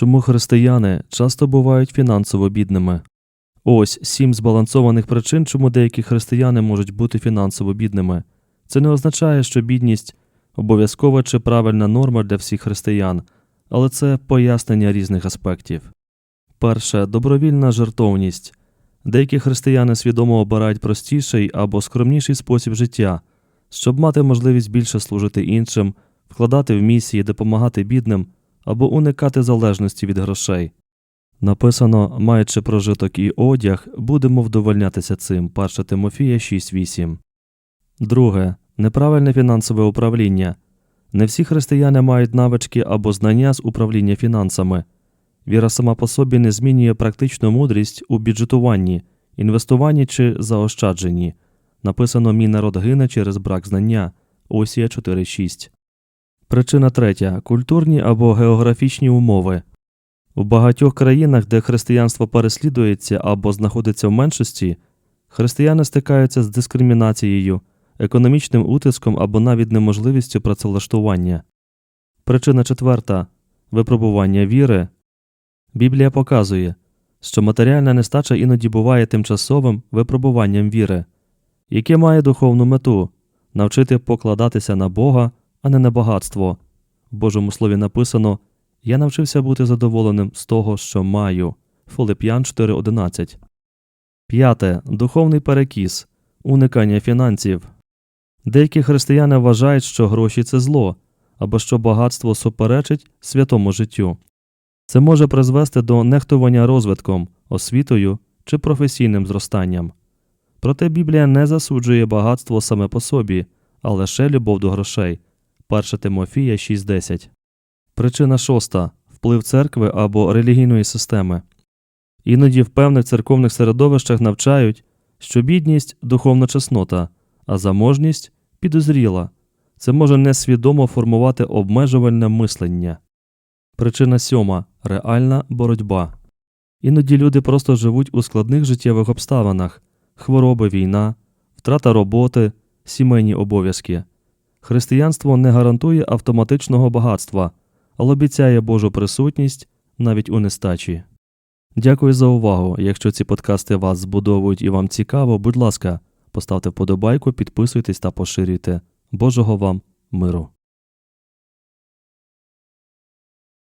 Чому християни часто бувають фінансово бідними? Ось сім збалансованих причин, чому деякі християни можуть бути фінансово бідними. Це не означає, що бідність обов'язкова чи правильна норма для всіх християн, але це пояснення різних аспектів. Перше добровільна жертовність. Деякі християни свідомо обирають простіший або скромніший спосіб життя, щоб мати можливість більше служити іншим, вкладати в місії, допомагати бідним або уникати залежності від грошей. Написано, маючи прожиток і одяг, будемо вдовольнятися цим. 1 Тимофія 6.8. Друге. Неправильне фінансове управління. Не всі християни мають навички або знання з управління фінансами. Віра сама по собі не змінює практичну мудрість у бюджетуванні, інвестуванні чи заощадженні. Написано Мій народ гине через брак знання. Осія 4.6. Причина третя культурні або географічні умови. У багатьох країнах, де християнство переслідується або знаходиться в меншості, християни стикаються з дискримінацією, економічним утиском або навіть неможливістю працевлаштування. Причина четверта випробування віри. Біблія показує, що матеріальна нестача іноді буває тимчасовим випробуванням віри, яке має духовну мету навчити покладатися на Бога, а не на багатство. В Божому слові написано Я навчився бути задоволеним з того, що маю. Филип'ян 4.11. П'яте. Духовний перекіс. Уникання фінансів. Деякі християни вважають, що гроші це зло, або що багатство суперечить святому життю. Це може призвести до нехтування розвитком, освітою чи професійним зростанням. Проте Біблія не засуджує багатство саме по собі, а лише любов до грошей. 1 Тимофія 6.10. Причина шоста вплив церкви або релігійної системи. Іноді в певних церковних середовищах навчають, що бідність духовна чеснота, а заможність підозріла. Це може несвідомо формувати обмежувальне мислення. Причина сьома реальна боротьба. Іноді люди просто живуть у складних життєвих обставинах хвороби, війна, втрата роботи, сімейні обов'язки. Християнство не гарантує автоматичного багатства, але обіцяє Божу присутність навіть у нестачі. Дякую за увагу. Якщо ці подкасти вас збудовують і вам цікаво, будь ласка, поставте вподобайку, підписуйтесь та поширюйте. Божого вам миру!